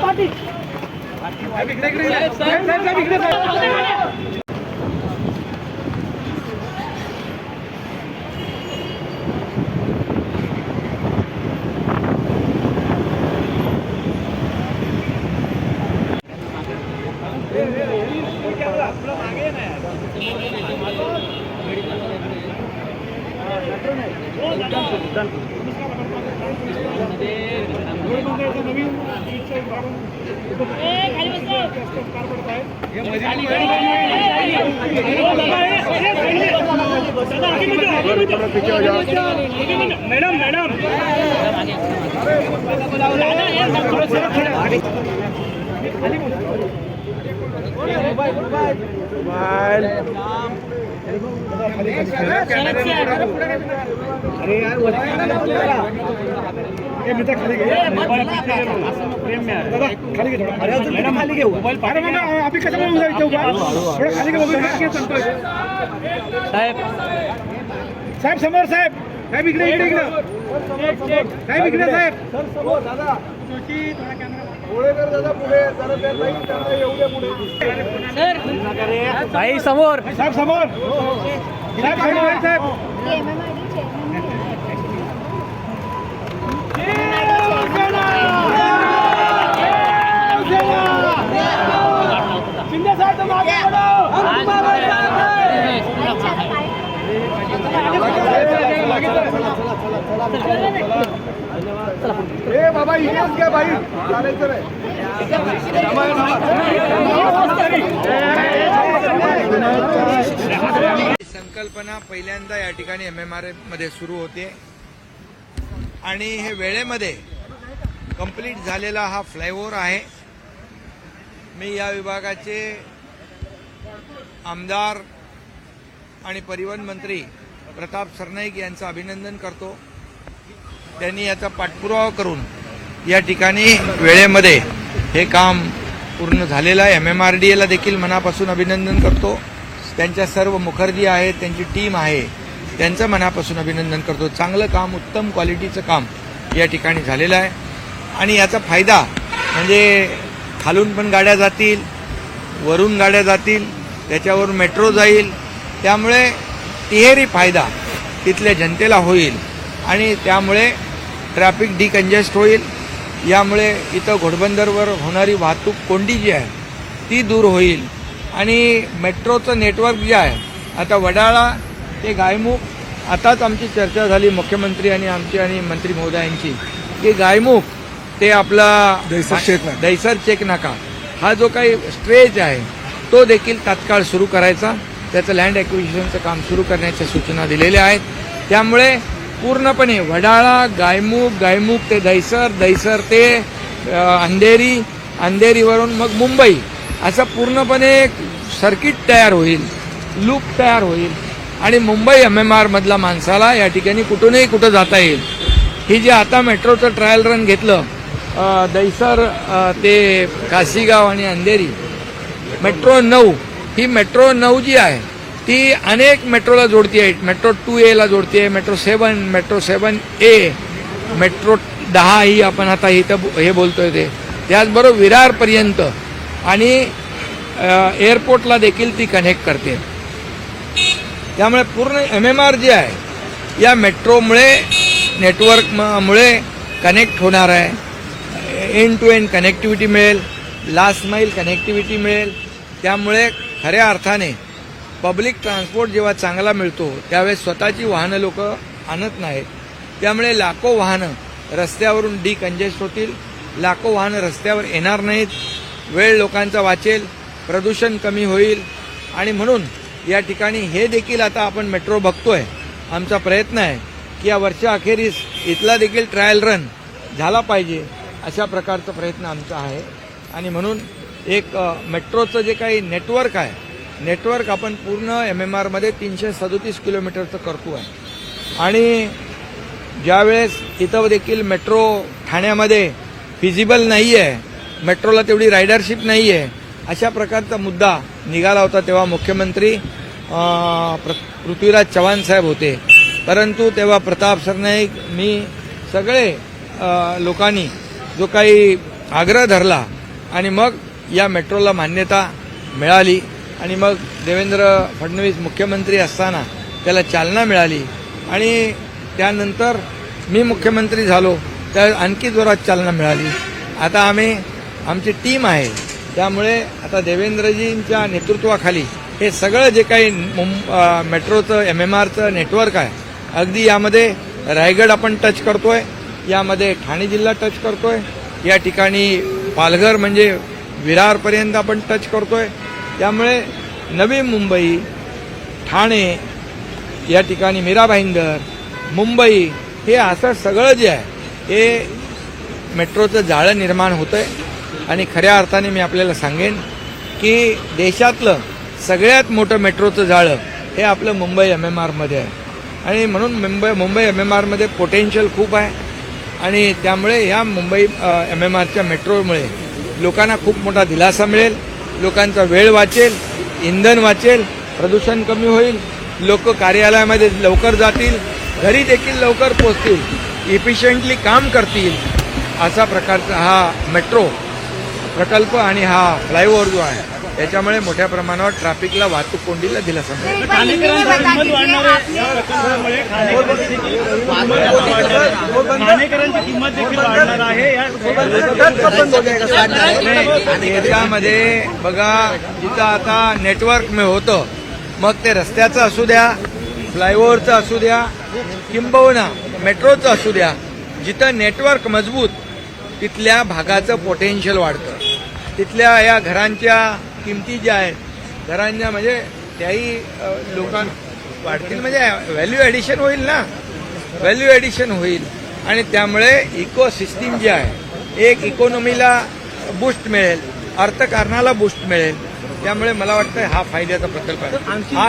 पाठी पाठी madam madam mobile अरे यार खाली घे दादा थोडा अरे खाली घे मोबाईल अरे मग आम्ही कशाला थोडं खाली घे मोबाईल सांगतोय साहेब साहेब समोर साहेब साहेब इकडे इकडे इकडे साहेब इकडे साहेब भाई समोर साहेब समोर साहेब समोर साहेब शिंदे साहेब आगे ए बाबा घ्या बाई. चालायचं नाही. संकल्पना पहिल्यांदा या ठिकाणी एम एम आरमध्ये सुरू होते. आणि हे वेळेमध्ये कंप्लीट झालेला हा फ्लायओव्हर आहे. मी या विभागाचे आमदार आणि परिवहन मंत्री प्रताप सरनाईक यांचं अभिनंदन करतो. त्यांनी याचा पाठपुरावा करून या ठिकाणी वेळेमध्ये हे काम पूर्ण झालेलं आहे. एम एम आर डी एला देखील मनापासून अभिनंदन करतो. त्यांच्या सर्व मुखर्जी आहेत त्यांची टीम आहे त्यांचं मनापासून अभिनंदन करतो. चांगलं काम उत्तम क्वालिटीचं काम या ठिकाणी झालेलं आहे. आणि याचा फायदा म्हणजे खालून पण गाड्या जातील वरून गाड्या जातील त्याच्यावर मेट्रो जाईल. त्यामुळे तिहेरी फायदा तिथल्या जनतेला होईल आणि त्यामुळे ट्रॅफिक डिकंजेस्ट होईल. यामुळे इथं घोडबंदरवर होणारी वाहतूक कोंडी जी आहे ती दूर होईल. आणि मेट्रोचं नेटवर्क जे आहे आता वडाळा ते गायमुख आताच आमची चर्चा झाली मुख्यमंत्री आणि आमची आणि मंत्री महोदयांची की गायमुख ते आपला दैसर चेक नाका. दैसर चेक नाका. हा जो काही स्ट्रेच आहे तो देखील तात्काळ सुरू करायचा. त्याचं लँड ॲक्विजिशनचं काम सुरू करण्याच्या सूचना दिलेल्या आहेत. त्यामुळे पूर्णपणे वडाळा गायमुख गायमुख ते दैसर दैसर ते अंधेरी अंधेरीवरून मग मुंबई. असं पूर्णपणे सर्किट तयार होईल लूप तयार होईल. आणि मुंबई एम एम आरमधला माणसाला या ठिकाणी कुठूनही कुठं जाता येईल. ही जी आता मेट्रोचं ट्रायल रन घेतलं दहिसर दैसर ते काशीगाव आणि अंधेरी मेट्रो नऊ ही मेट्रो नऊ जी आहे ती अनेक मेट्रोला जोडती आहे. मेट्रो टू एला जोडते आहे metro seven metro seven A metro दहा ही आपण आता इथं बो- हे बोलतोय ते. त्याचबरोबर विरारपर्यंत आणि एअरपोर्टला देखील ती कनेक्ट करते. त्यामुळे पूर्ण एम एम आर जे आहे या मेट्रोमुळे नेटवर्कमुळे कनेक्ट होणार आहे. एंड टू एंड कनेक्टिव्हिटी मिळेल लास्ट माईल कनेक्टिव्हिटी मिळेल. त्यामुळे खऱ्या अर्थाने पब्लिक ट्रान्सपोर्ट जेव्हा चांगला मिळतो त्यावेळेस स्वतःची वाहनं लोक आणत नाहीत. त्यामुळे लाखो वाहनं रस्त्यावरून डिकंजेस्ट होतील. लाखो वाहनं रस्त्यावर येणार नाहीत. वेळ लोकांचा वाचेल प्रदूषण कमी होईल. आणि म्हणून या ठिकाणी हे देखील आता आपण मेट्रो बघतोय. आमचा प्रयत्न आहे की या वर्षाअखेरीस इथला देखील ट्रायल रन झाला पाहिजे अशा प्रकारचा प्रयत्न आमचा आहे. आणि म्हणून एक मेट्रोचं जे काही नेटवर्क आहे नेटवर्क आपण पूर्ण एम एम आरमध्ये तीनशे सदोतीस किलोमीटरचं करतो आहे. आणि ज्यावेळेस इथं देखील मेट्रो ठाण्यामध्ये फिजिबल नाही आहे मेट्रोला तेवढी रायडरशिप नाही आहे अशा प्रकारचा मुद्दा निघाला होता तेव्हा मुख्यमंत्री प्र- पृथ्वीराज चव्हाण साहेब होते. परंतु तेव्हा प्रताप सरनाईक मी सगळे लोकांनी जो काही आग्रह धरला आणि मग या मेट्रोला मान्यता मिळाली. आणि मग देवेंद्र फडणवीस मुख्यमंत्री असताना त्याला चालना मिळाली. आणि त्यानंतर मी मुख्यमंत्री झालो त्या आणखी जोरात चालना मिळाली. आता आम्ही आमची टीम आहे. त्यामुळे आता देवेंद्रजींच्या नेतृत्वाखाली हे सगळं जे काही मुं- मेट्रोचं एम एम आरचं नेटवर्क आहे अगदी यामध्ये रायगड आपण टच करतोय यामध्ये ठाणे जिल्हा टच करतोय या ठिकाणी पालघर म्हणजे विरारपर्यंत आपण टच करतोय त्यामुळे नवी मुंबई ठाणे या ठिकाणी मीरा भाईंदर मुंबई हे असं सगळं जे आहे हे मेट्रोचं जाळं निर्माण होतंय. आणि खऱ्या अर्थाने मी आपल्याला सांगेन की देशातलं सगळ्यात मोठं मेट्रोचं जाळं हे आपलं मुंबई एम एम आरमध्ये आहे. आणि म्हणून मुंबई मुंबई एम एम आरमध्ये पोटेन्शियल खूप आहे. आणि त्यामुळे या मुंबई एम एम आरच्या मेट्रोमुळे लोकांना खूप मोठा दिलासा मिळेल. लोकांचा वेळ वाचेल इंधन वाचेल प्रदूषण कमी होईल लोक कार्यालयामध्ये लवकर जातील घरी देखील लवकर पोचतील इफिशियंटली काम करतील असा प्रकारचा हा मेट्रो प्रकल्प आणि हा फ्लायओव्हर जो आहे त्याच्यामुळे मोठ्या प्रमाणावर ट्रॅफिकला वाहतूक कोंडीला दिलासा मिळेल. किंमत देखील वाढणार आहे या याच्यामध्ये बघा जिथं आता नेटवर्क में होतं मग ते रस्त्याचं असू द्या फ्लायओव्हरचं असू द्या किंबहुना मेट्रोचं असू द्या जिथं नेटवर्क मजबूत तिथल्या भागाचं पोटेन्शियल वाढतं तिथल्या या घरांच्या किमती ज्या आहेत घरांच्या म्हणजे त्याही अ, लोकां वाढतील म्हणजे व्हॅल्यू ॲडिशन होईल ना व्हॅल्यू ॲडिशन होईल आणि त्यामुळे इको सिस्टीम जी आहे एक इकॉनॉमीला बूस्ट मिळेल अर्थकारणाला बूस्ट मिळेल. त्यामुळे मला वाटतं हा फायद्याचा प्रकल्प आहे. हा